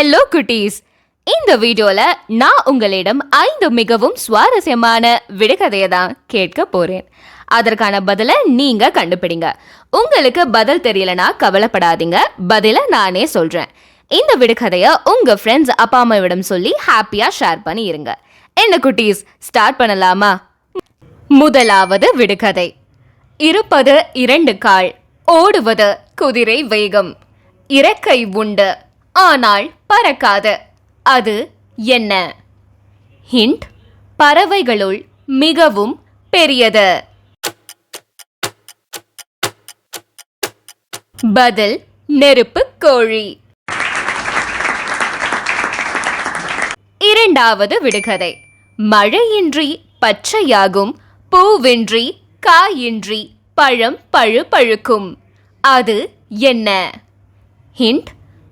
Hello குட்டீஸ் இந்த வீடியோல நான் உங்களிடம் ஐந்து மிகவும் சுவாரஸ்யமான விடுகதையை தான் கேட்க போறேன். அதற்கான பதிலை நீங்க கண்டுபிடிங்க. உங்களுக்கு பதில் தெரியலனா கவலைப்படாதீங்க. பதிலை நானே சொல்றேன். இந்த விடுகதையை உங்க ஃப்ரெண்ட்ஸ் அப்பா அம்மாவிடம் சொல்லி ஹாப்பியா ஷேர் பண்ணி இருங்க. என்ன குட்டீஸ் ஸ்டார்ட் பண்ணலாமா? முதலாவது விடுகதை. இருப்பது இரண்டு கால் ஓடுவது குதிரை வேகம். இறக்கை உண்டு. ஆனால் பறக்காது. அது என்ன? ஹிண்ட் பறவைகளுள் மிகவும் பெரியது. பதில் நெருப்பு கோழி. இரண்டாவது விடுகதை. மழையின்றி பச்சையாகும் பூவின்றி காயின்றி பழம் பழு பழுக்கும் அது என்ன? ஹிண்ட்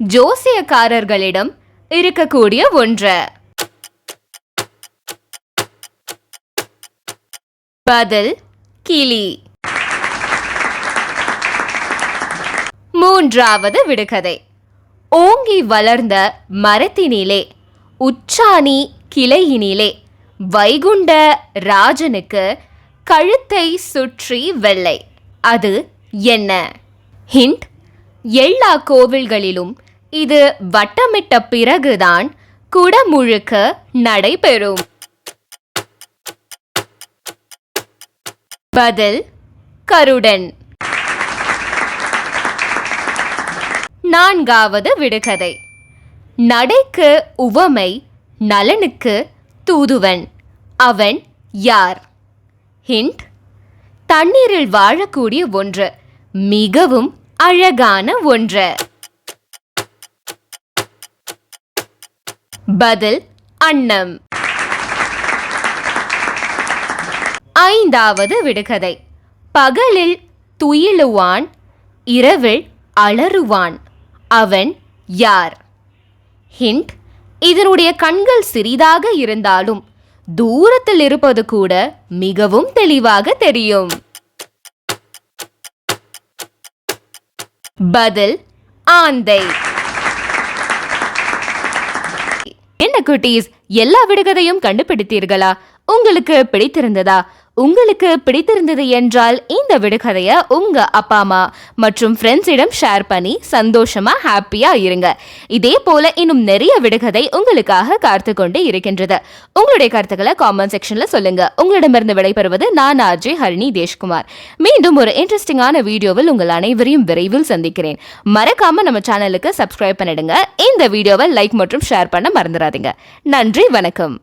ஜோசியக்காரர்களிடம் இருக்கக்கூடிய ஒன்று. பதில் கிளி. மூன்றாவது விடுகதை. ஓங்கி வளர்ந்த மரத்தினிலே உச்சாணி கிளையினிலே வைகுண்ட ராஜனுக்கு கழுத்தை சுற்றி வெள்ளை. அது என்ன? ஹிண்ட் எல்லா கோவில்களிலும் இது வட்டமிட்ட பிறகுதான் குடமுழுக்க நடைபெறும். பதில் கருடன். நான்காவது விடுகதை. நடைக்கு உவமை நலனுக்கு தூதுவன். அவன் யார்? ஹிண்ட். தண்ணீரில் வாழக்கூடிய ஒன்று மிகவும் அழகான ஒன்று. பதில் அன்னம். ஐந்தாவது விடுகதை. பகலில் துயிலுவான் இரவில் அலறுவான். அவன் யார்? ஹிண்ட் இதனுடைய கண்கள் சிறிதாக இருந்தாலும் தூரத்தில் இருப்பது கூட மிகவும் தெளிவாக தெரியும். பதில் ஆந்தை. என்ன குட்டீஸ் எல்லா விடுகதையும் கண்டுபிடித்தீர்களா? உங்களுக்கு பிடித்திருந்ததா? உங்களுக்கு பிடித்திருந்தது என்றால் இந்த விடுகதையை உங்க அப்பா அம்மா மற்றும் ஃப்ரெண்ட்ஸிடம் ஷேர் பண்ணி சந்தோஷமா ஹாப்பியா இருங்க. இதே போல இன்னும் நிறைய விடுகதை உங்களுக்காக காத்து கொண்டு இருக்கின்றது. உங்களுடைய கருத்துக்களை காமெண்ட் செக்ஷன்ல சொல்லுங்க. உங்களிடமிருந்து விடைபெறுவது நான் ஆர்ஜே ஹரிணி தேஷ்குமார். மீண்டும் ஒரு இன்ட்ரெஸ்டிங்கான வீடியோவில் உங்கள் அனைவரையும் விரைவில் சந்திக்கிறேன். மறக்காம நம்ம சேனலுக்கு சப்ஸ்கிரைப் பண்ணிடுங்க. இந்த வீடியோவை லைக் மற்றும் ஷேர் பண்ண மறந்துடாதீங்க. நன்றி வணக்கம்.